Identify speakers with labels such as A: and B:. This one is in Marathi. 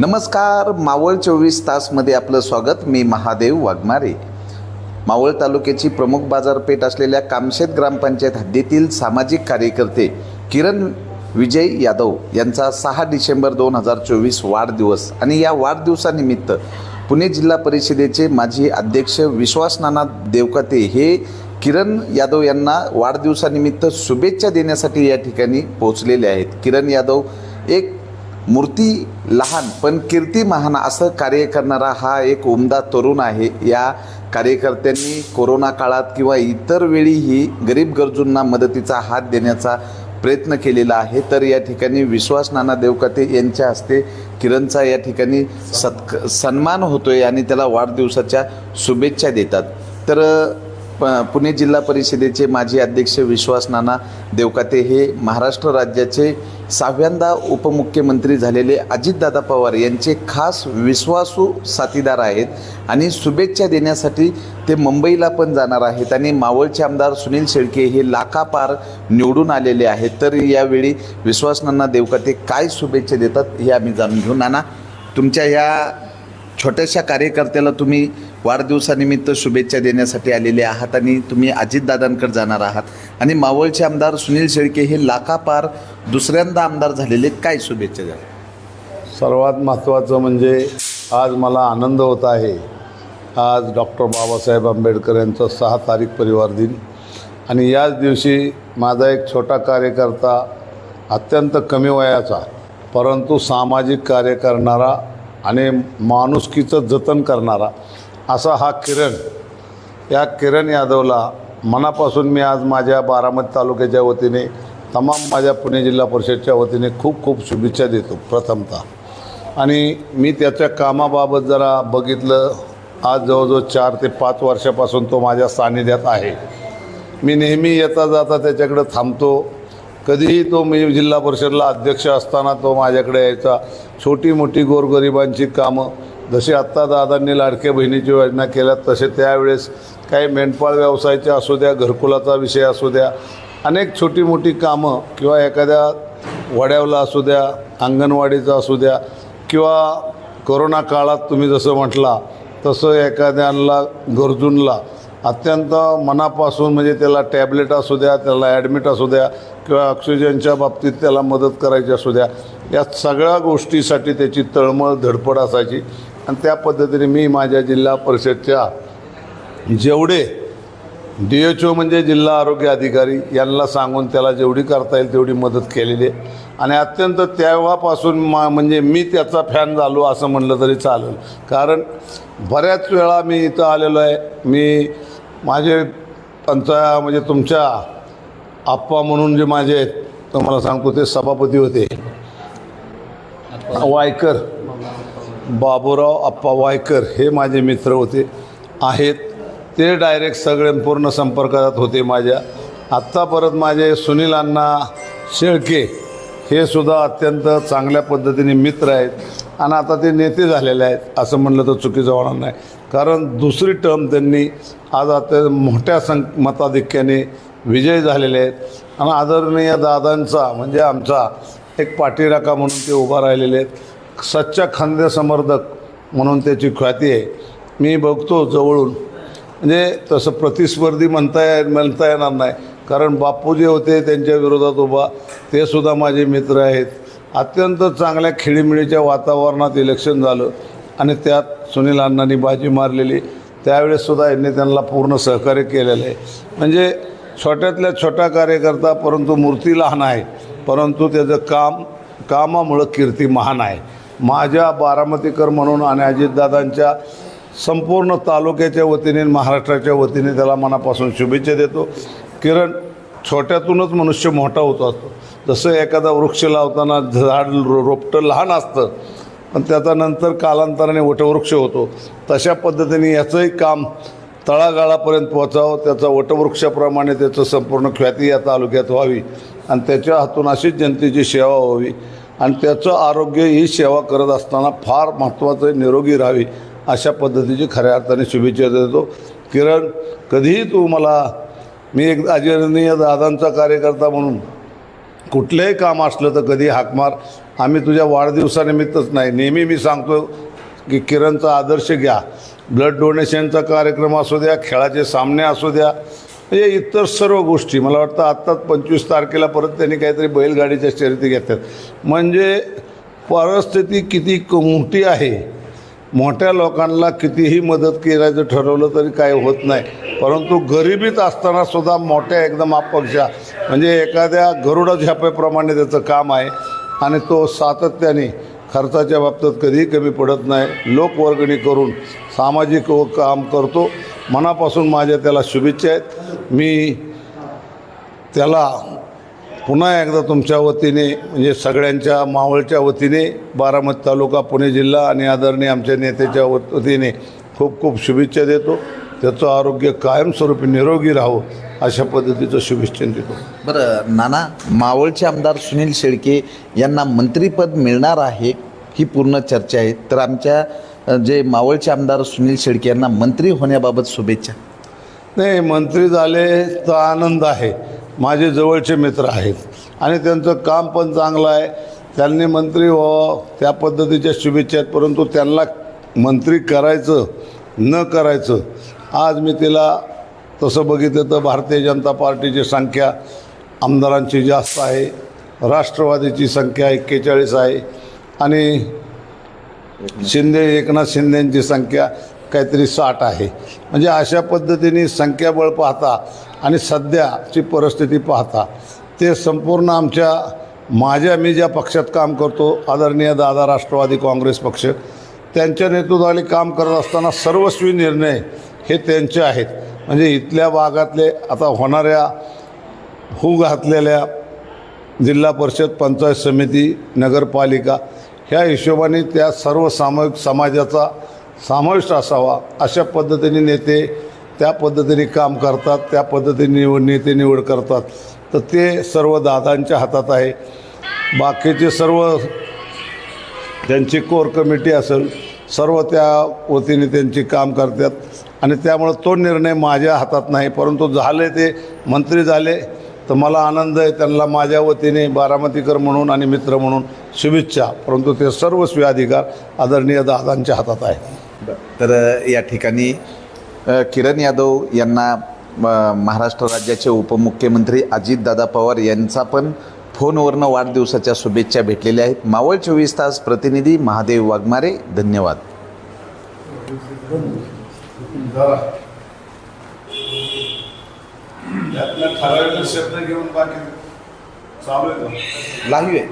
A: नमस्कार मावळ चोवीस तासमध्ये आपलं स्वागत. मी महादेव वाघमारे. मावळ तालुक्याची प्रमुख बाजारपेठ असलेल्या कामशेत ग्रामपंचायत हद्दीतील सामाजिक कार्यकर्ते किरण विजय यादव यांचा सहा डिसेंबर दोन हजार चोवीस वाढदिवस आणि या वाढदिवसानिमित्त पुणे जिल्हा परिषदेचे माजी अध्यक्ष विश्वास नाना देवकते हे किरण यादव यांना वाढदिवसानिमित्त शुभेच्छा देण्यासाठी या ठिकाणी पोहोचलेले आहेत. किरण यादव एक मूर्ती लहान पण कीर्ती महान असं कार्य करणारा हा एक उमदा तरुण आहे. या कार्यकर्त्यांनी कोरोना काळात किंवा इतर वेळीही गरीब गरजूंना मदतीचा हात देण्याचा प्रयत्न केलेला आहे. तर या ठिकाणी विश्वास नाना देवकते यांच्या हस्ते किरणचा या ठिकाणी सत्क सन्मान होतोय आणि त्याला वाढदिवसाच्या शुभेच्छा देतात. तर प पुणे जिल्हा परिषदेचे माजी अध्यक्ष विश्वास नाना देवकाते हे महाराष्ट्र राज्याचे सहाव्यांदा उपमुख्यमंत्री झालेले अजितदादा पवार यांचे खास विश्वासू साथीदार आहेत आणि शुभेच्छा देण्यासाठी ते मुंबईला पण जाणार आहेत आणि मावळचे आमदार सुनील शेळके हे लाखापार निवडून आलेले आहेत. तर यावेळी विश्वासनांना देवकाते काय शुभेच्छा देतात हे आम्ही जाणून घेऊ. नाना तुमच्या ह्या छोट्याशा कार्यकर्त्याला तुम्ही वाढदिवसानिमित्त शुभेच्छा देण्यासाठी आलेले आहात आणि तुम्ही अजितदादांकडे जाणार आहात. आणि मावळचे आमदार सुनील शेळके हे लाखापार दुसऱ्यांदा आमदार झालेले काय शुभेच्छा द्या
B: सर्वात महत्त्वाचं म्हणजे आज मला आनंद होत आहे. आज डॉक्टर बाबासाहेब आंबेडकर यांचा सहा तारीख परिवार दिन. आणि याच दिवशी माझा एक छोटा कार्यकर्ता अत्यंत कमी वयाचा परंतु सामाजिक कार्य करणारा आणि माणुसकीचं जतन करणारा असा हा किरण. या किरण यादवला मनापासून मी आज माझ्या बारामती तालुक्याच्या वतीने तमाम माझ्या पुणे जिल्हा परिषदच्या वतीने खूप खूप शुभेच्छा देतो प्रथमतः. आणि मी त्याच्या कामाबाबत जरा बघितलं आज जवळजवळ चार ते पाच वर्षापासून तो माझ्या सानिध्यात आहे. मी नेहमी येता जाता त्याच्याकडे थांबतो. कधीही तो मी जिल्हा परिषदला अध्यक्ष असताना तो माझ्याकडे यायचा. छोटी मोठी गोरगरिबांची कामं जसे आत्ता दादांनी लाडक्या बहिणीची योजना केल्या तसे त्यावेळेस काही मेंढपाळ व्यवसायाचे असू द्या घरकुलाचा विषय असू द्या अनेक छोटी मोठी कामं किंवा एखाद्या वड्यावला असू द्या अंगणवाडीचं असू द्या किंवा कोरोना काळात तुम्ही जसं म्हटला तसं एखाद्याला गरजूंना अत्यंत मनापासून म्हणजे त्याला टॅबलेट असू द्या त्याला ॲडमिट असू द्या किंवा ऑक्सिजनच्या बाबतीत त्याला मदत करायची असू द्या या सगळ्या गोष्टीसाठी त्याची तळमळ धडपड असायची. आणि त्या पद्धतीने मी माझ्या जिल्हा परिषदच्या जेवढे डी एच ओ म्हणजे जिल्हा आरोग्य अधिकारी यांना सांगून त्याला जेवढी करता येईल तेवढी मदत केलेली आहे. आणि अत्यंत तेव्हापासून मा म्हणजे मी त्याचा फॅन झालो असं म्हणलं तरी चालेल. कारण बऱ्याच वेळा मी इथं आलेलो आहे. मी माझे पंचा म्हणजे तुमच्या आप्पा म्हणून जे माझे तुम्हाला सांगतो ते सभापती होते. वायकर. बाबूराव आप्पा वायकर हे माझे मित्र होते आहेत. ते डायरेक्ट सगळे पूर्ण संपर्कात होते माझ्या. आत्ता परत माझे सुनील अण्णा शेळके हे सुद्धा अत्यंत चांगल्या पद्धतीने मित्र आहेत आणि आता ते नेते झालेले आहेत असं म्हणलं तर चुकीचं होणार नाही. कारण दुसरी टर्म त्यांनी आज आता मोठ्या सं मताधिक्याने विजय झालेले आहेत. आणि आदरणीय दादांचा म्हणजे आमचा एक पाठीराखा म्हणून ते उभा राहिलेले आहेत. सच्चा खांद्य समर्थक म्हणून त्याची ख्याती आहे. मी बघतो जवळून. म्हणजे तसं प्रतिस्पर्धी म्हणता ये म्हणता येणार नाही. कारण बापू जे होते त्यांच्या विरोधात उभा. ते सुद्धा माझे मित्र आहेत. अत्यंत चांगल्या खेळीमिळीच्या वातावरणात इलेक्शन झालं. आणि त्यात सुनील अण्णांनी बाजी मारलेली. त्यावेळेससुद्धा यांनी त्यांना पूर्ण सहकार्य केलेलं आहे. म्हणजे छोट्यातल्या छोटा कार्यकर्ता परंतु मूर्ती लहान आहे. परंतु त्याचं काम कामामुळं कीर्ती महान आहे. माझ्या बारामतीकर म्हणून आणि अजितदादांच्या संपूर्ण तालुक्याच्या वतीने महाराष्ट्राच्या वतीने त्याला मनापासून शुभेच्छा देतो. किरण छोट्यातूनच मनुष्य मोठा होतो असतो. जसं एखादा वृक्ष लावताना झाड रोपटं लहान असतं पण त्याचा नंतर कालांतराने वटवृक्ष होतो. तशा पद्धतीने याचंही काम तळागाळापर्यंत पोचावं त्याचा वटवृक्षाप्रमाणे त्याचं संपूर्ण ख्याती या तालुक्यात व्हावी आणि त्याच्या हातून अशीच जनतेची सेवा व्हावी. आणि त्याचं आरोग्य ही सेवा करत असताना फार महत्त्वाचं निरोगी राहावी अशा पद्धतीची खऱ्या अर्थाने शुभेच्छा देतो. किरण कधीही तू मला मी एक आदरणीय दादांचा कार्यकर्ता म्हणून कुठलंही काम असलं तर कधी हाकमार आम्ही तुझ्या वाढदिवसानिमित्तच नाही नेहमी मी सांगतो की किरणचा आदर्श घ्या. ब्लड डोनेशनचा कार्यक्रम असू द्या खेळाचे सामने असू द्या म्हणजे इतर सर्व गोष्टी मला वाटतं आत्ताच पंचवीस तारखेला परत त्यांनी काहीतरी बैलगाडीच्या शर्यती घेतात म्हणजे परिस्थिती किती मोठी आहे मोठ्या लोकांना कितीही मदत करायचं ठरवलं तरी काय होत नाही. परंतु गरिबीत असताना सुद्धा मोठ्या एकदम अपक्षा म्हणजे एखाद्या गरुडा झ्यापेप्रमाणे त्याचं काम आहे आणि तो सातत्याने खर्चाच्या बाबतीत कधीही कमी पडत नाही. लोकवर्गणी करून सामाजिक व काम करतो. मनापासून माझ्या त्याला शुभेच्छा आहेत. मी त्याला पुन्हा एकदा तुमच्या वतीने म्हणजे सगळ्यांच्या मावळच्या वतीने बारामती तालुका पुणे जिल्हा आणि आदरणीय आमच्या नेत्याच्या वतीने खूप खूप शुभेच्छा देतो. त्याचं आरोग्य कायमस्वरूपी निरोगी राहो अशा पद्धतीचं शुभेच्छा देतो.
A: बरं नाना मावळचे आमदार सुनील शेळके यांना मंत्रीपद मिळणार आहे ही पूर्ण चर्चा आहे. तर आमच्या जे मावळचे आमदार सुनील शेडके यांना मंत्री होण्याबाबत शुभेच्छा.
B: नाही मंत्री झाले तर आनंद आहे. माझे जवळचे मित्र आहेत. आणि त्यांचं काम पण चांगलं आहे. त्यांनी मंत्री व्हावं त्या पद्धतीच्या शुभेच्छा आहेत. परंतु त्यांना मंत्री करायचं न करायचं आज मी तिला तसं बघितलं तर भारतीय जनता पार्टीची संख्या आमदारांची जास्त आहे. राष्ट्रवादीची संख्या एक्केचाळीस आहे. आणि शिंदे एकनाथ शिंदेंची संख्या काहीतरी साठ आहे. म्हणजे अशा पद्धतीने संख्याबळ पाहता आणि सध्याची परिस्थिती पाहता ते संपूर्ण आमच्या माझ्या मी ज्या पक्षात काम करतो आदरणीय दादा राष्ट्रवादी काँग्रेस पक्ष त्यांच्या नेतृत्वाखाली काम करत असताना सर्वस्वी निर्णय हे त्यांचे आहेत. म्हणजे इथल्या भागातले आता होणाऱ्या हू घातलेल्या जिल्हा परिषद पंचायत समिती नगरपालिका ह्या हिशोबाने त्या सर्व सामायिक समाजाचा समाविष्ट असावा अशा पद्धतीने नेते त्या पद्धतीने काम करतात त्या पद्धतीने निवड नेते निवड करतात. तर ते सर्व दादांच्या हातात आहे. बाकीचे सर्व त्यांची कोर कमिटी असेल सर्व त्या वतीने त्यांची काम करतात. आणि त्यामुळं तो निर्णय माझ्या हातात नाही परंतु झाले ते मंत्री झाले तर मला आनंद आहे त्यांना माझ्या वतीने बारामतीकर म्हणून आणि मित्र म्हणून शुभेच्छा. परंतु ते सर्वस्वी अधिकार आदरणीय दादांच्या हातात आहे
A: तर या ठिकाणी किरण यादव यांना महाराष्ट्र राज्याचे उपमुख्यमंत्री अजितदादा पवार यांचा पण फोनवरनं वाढदिवसाच्या शुभेच्छा भेटलेल्या आहेत. मावळ चोवीस तास प्रतिनिधी महादेव वाघमारे धन्यवाद.
B: ठराविक शब्द घेऊन बाकी चालू आहे.
A: लाईव्ह आहे.